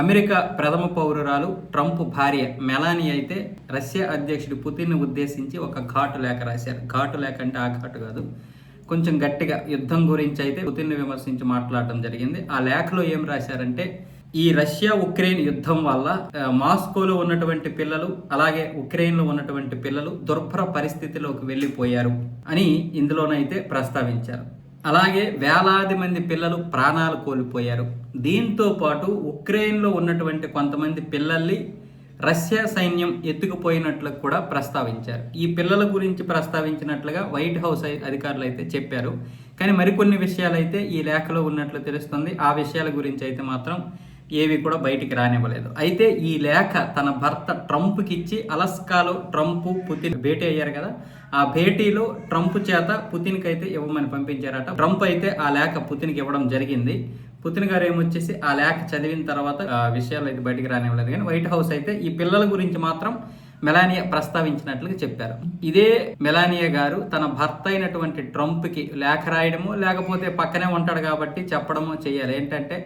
America ప్రథమ పౌరురాలు Trump భార్య మెలానీ అయితే రష్యా అధ్యక్షుడు పుతిన్ ఉద్దేశించి ఒక ఘాటు లేఖ రాశారు. ఘాటు లేఖ అంటే ఆ ఘాటు కాదు. కొంచెం గట్టిగా యుద్ధం గురించి అయితే పుతిన్ విమర్శించి మాట్లాడడం జరిగింది. ఆ లేఖలో ఏం రాశారంటే ఈ రష్యా ఉక్రెయిన్ యుద్ధం వల్ల మాస్కోలో ఉన్నటువంటి పిల్లలు అలాగే ఉక్రెయిన్లో ఉన్నటువంటి పిల్లలు దుర్భర పరిస్థితిలోకి వెళ్ళిపోయారు అని ఇందులోనైతే ప్రస్తావించారు. అలాగే వేలాది మంది పిల్లలు ప్రాణాలు కోల్పోయారు. దీంతో పాటు ఉక్రెయిన్లో ఉన్నటువంటి కొంతమంది పిల్లల్ని రష్యా సైన్యం ఎత్తుకుపోయినట్లు కూడా ప్రస్తావించారు. ఈ పిల్లల గురించి ప్రస్తావించినట్లుగా వైట్ హౌస్ అధికారులు అయితే చెప్పారు. కానీ మరికొన్ని విషయాలు అయితే ఈ లేఖలో ఉన్నట్లు తెలుస్తుంది. ఆ విషయాల గురించి అయితే మాత్రం ఏవి కూడా బయటికి రానివ్వలేదు. అయితే ఈ లేఖ తన భర్త ట్రంప్కి ఇచ్చి అలస్కాలో ట్రంప్ పుతిన్ భేటీ అయ్యారు కదా ఆ భేటీలో ట్రంప్ చేత పుతిన్కి అయితే ఇవ్వమని పంపించారట. ట్రంప్ అయితే ఆ లేఖ పుతిన్కి ఇవ్వడం జరిగింది. పుతిన్ గారు ఏమొచ్చేసి ఆ లేఖ చదివిన తర్వాత ఆ విషయాలు అయితే బయటికి రానివ్వలేదు. కానీ వైట్ హౌస్ అయితే ఈ పిల్లల గురించి మాత్రం మెలానియా ప్రస్తావించినట్లుగా చెప్పారు. ఇదే మెలానియా గారు తన భర్త అయినటువంటి ట్రంప్కి లేఖ రాయడము లేకపోతే పక్కనే ఉంటాడు కాబట్టి చెప్పడము చేయాలి. ఏంటంటే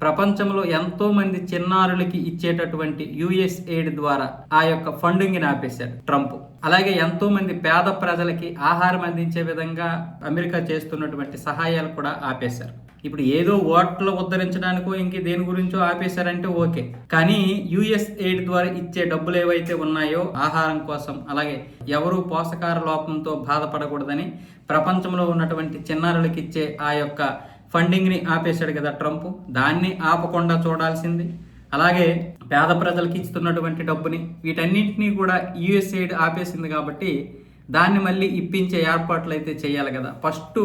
ప్రపంచంలో ఎంతో మంది చిన్నారులకి ఇచ్చేటటువంటి యుఎస్ ఎయిడ్ ద్వారా ఆ యొక్క ఫండింగ్ని ఆపేశాడు ట్రంప్. అలాగే ఎంతో మంది పేద ప్రజలకి ఆహారం అందించే విధంగా అమెరికా చేస్తున్నటువంటి సహాయాలు కూడా ఆపేశారు. ఇప్పుడు ఏదో ఓట్లు ఉద్ధరించడానికో ఇంక దేని గురించో ఆపేశారంటే ఓకే. కానీ యుఎస్ ఎయిడ్ ద్వారా ఇచ్చే డబ్బులు ఏవైతే ఉన్నాయో ఆహారం కోసం అలాగే ఎవరు పోషకాహార లోపంతో బాధపడకూడదని ప్రపంచంలో ఉన్నటువంటి చిన్నారులకి ఇచ్చే ఆ యొక్క ఫండింగ్ని ఆపేశాడు కదా ట్రంప్. దాన్ని ఆపకుండా చూడాల్సింది. అలాగే పేద ప్రజలకి ఇస్తున్నటువంటి డబ్బుని వీటన్నింటినీ కూడా యుఎస్ఏడ్ ఆపేసింది కాబట్టి దాన్ని మళ్ళీ ఇప్పించే ఏర్పాట్లు అయితే చేయాలి కదా. ఫస్ట్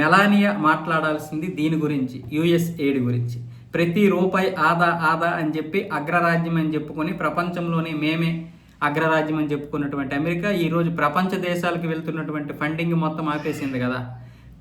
మెలానియా మాట్లాడాల్సింది దీని గురించి యుఎస్ ఎయిడ్ గురించి. ప్రతి రూపాయి ఆదా ఆదా అని చెప్పి అగ్రరాజ్యం అని చెప్పుకొని ప్రపంచంలోనే మేమే అగ్రరాజ్యం అని చెప్పుకున్నటువంటి అమెరికా. ఈరోజు ప్రపంచ దేశాలకు వెళ్తున్నటువంటి ఫండింగ్ మొత్తం ఆపేసింది కదా.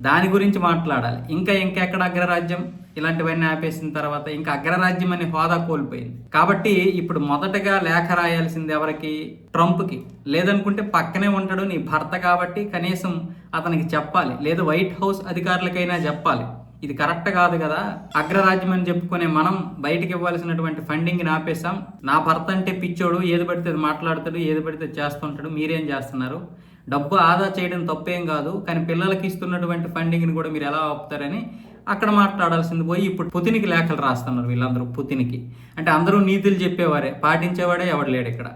దాని గురించి మాట్లాడాలి. ఇంకా ఇంకెక్కడ అగ్రరాజ్యం? ఇలాంటివన్నీ ఆపేసిన తర్వాత ఇంకా అగ్రరాజ్యం అనే హోదా కోల్పోయింది. కాబట్టి ఇప్పుడు మొదటగా లేఖ రాయాల్సింది ఎవరికి? ట్రంప్కి. లేదనుకుంటే పక్కనే ఉంటాడు నీ భర్త కాబట్టి కనీసం అతనికి చెప్పాలి. లేదా వైట్ హౌస్ అధికారులకైనా చెప్పాలి. ఇది కరెక్ట్ కాదు కదా? అగ్రరాజ్యం అని చెప్పుకునే మనం బయటకి ఇవ్వాల్సినటువంటి ఫండింగ్ ఆపేసాం నా భర్త అంటే పిచ్చోడు ఏది పడితే అది మాట్లాడతాడు ఏది పడితే చేస్తుంటాడు. మీరేం చేస్తున్నారు? డబ్బు ఆదా చేయడం తప్పేం కాదు కానీ పిల్లలకి ఇస్తున్నటువంటి ఫండింగ్ని కూడా మీరు ఎలా ఆపుతారని అక్కడ మాట్లాడాల్సింది. పోయి ఇప్పుడు పుతినికి లేఖలు రాస్తున్నారు వీళ్ళందరూ పుతినికి. అంటే అందరూ నీతులు చెప్పేవారే పాటించేవాడే ఎవడు లేడు ఇక్కడ.